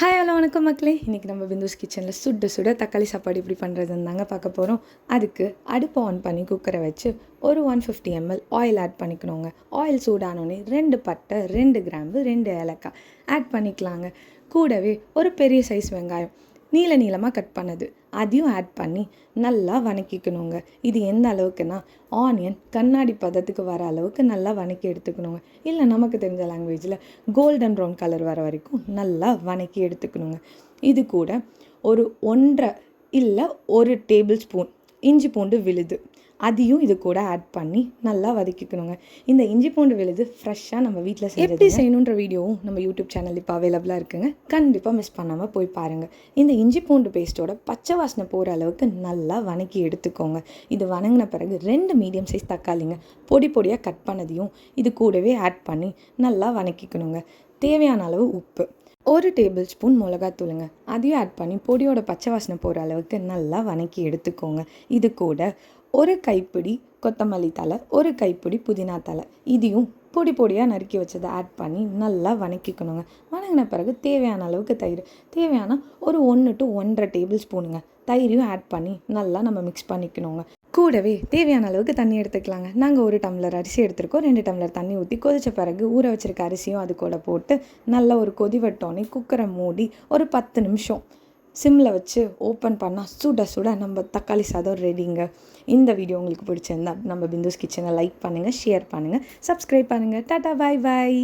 Hi hello வணக்கம் மக்களே. இன்றைக்கி நம்ம பிந்துஸ் கிச்சனில் சுட சுட தக்காளி சாப்பாடு இப்படி பண்ணுறதுன்னு தாங்க பார்க்க போகிறோம் அதுக்கு அடுப்பை ஆன் பண்ணி குக்கரை வச்சு ஒரு one fifty ML oil add பண்ணிக்கணுங்க. Oil சூடானோடனே ரெண்டு பட்டை ரெண்டு கிராம்பு ரெண்டு ஏலக்காய் ஆட் பண்ணிக்கலாங்க. கூடவே ஒரு பெரிய சைஸ் வெங்காயம் நீள நீளமாக கட் பண்ணது. அதையும் ஆட் பண்ணி நல்லா வணக்கிக்கணுங்க. இது எந்த அளவுக்குன்னா ஆனியன் கண்ணாடி பதத்துக்கு வர அளவுக்கு நல்லா வணக்கி எடுத்துக்கணுங்க. இல்லை நமக்கு தெரிஞ்ச லாங்குவேஜில் கோல்டன் ப்ரௌன் கலர் வர வரைக்கும் நல்லா வணக்கி எடுத்துக்கணுங்க. இது கூட ஒரு ஒன்றரை இல்லை ஒரு டேபிள் ஸ்பூன் இஞ்சி பூண்டு விழுது. அதையும் இது கூட ஆட் பண்ணி நல்லா வதக்கிக்கணுங்க. இந்த இஞ்சி பூண்டு விழுது ஃப்ரெஷ்ஷாக நம்ம வீட்டில் செய்ய எப்படி செய்யணுன்ற வீடியோவும் நம்ம யூடியூப் சேனல் இப்போ அவைலபிளாக இருக்குங்க. கண்டிப்பாக மிஸ் பண்ணாமல் போய் பாருங்கள் இந்த இஞ்சி பூண்டு பேஸ்ட்டோட பச்சை வாசனை போகிற அளவுக்கு நல்லா வணக்கி எடுத்துக்கோங்க. இது வணங்கின பிறகு ரெண்டு மீடியம் சைஸ் தக்காளிங்க பொடி பொடியாக கட் பண்ணதையும் இது கூடவே ஆட் பண்ணி நல்லா வணக்கிக்கணுங்க. தேவையான அளவு உப்பு. ஒரு டேபிள் ஸ்பூன் மிளகாத்தூளுங்க அதையும் ஆட் பண்ணி பொடியோட பச்சை வாசனை போகிற அளவுக்கு நல்லா வணக்கி எடுத்துக்கோங்க. இது கூட ஒரு கைப்பிடி கொத்தமல்லி தலை ஒரு கைப்பிடி புதினா தலை இதையும் பொடி பொடியாக நறுக்கி வச்சதை ஆட் பண்ணி நல்லா வணக்கிக்கணுங்க. வணங்கின பிறகு தேவையான அளவுக்கு தயிர். தேவையான ஒரு ஒன்று டு ஒன்றரை டேபிள் ஸ்பூனுங்க. தயிரையும் ஆட் பண்ணி நல்லா நம்ம மிக்ஸ் பண்ணிக்கணுங்க. கூடவே தேவையான அளவுக்கு தண்ணி எடுத்துக்கலாங்க. நாங்கள் ஒரு டம்ளர் அரிசி எடுத்துருக்கோம். ரெண்டு டம்ளர் தண்ணி ஊற்றி கொதித்த பிறகு ஊற வச்சிருக்க அரிசியும் அது கூட போட்டு நல்லா ஒரு கொதி வட்டோன்னே குக்கரை மூடி ஒரு பத்து நிமிஷம் சிம்மில் வச்சு ஓப்பன் பண்ணால் சுட சுட நம்ம தக்காளி சாதம் ரெடிங்க இந்த வீடியோ உங்களுக்கு பிடிச்சிருந்தா நம்ம பிந்துஸ் கிச்சனை லைக் பண்ணுங்கள் ஷேர் பண்ணுங்கள் சப்ஸ்கிரைப் பண்ணுங்கள் டாட்டா பாய் பாய்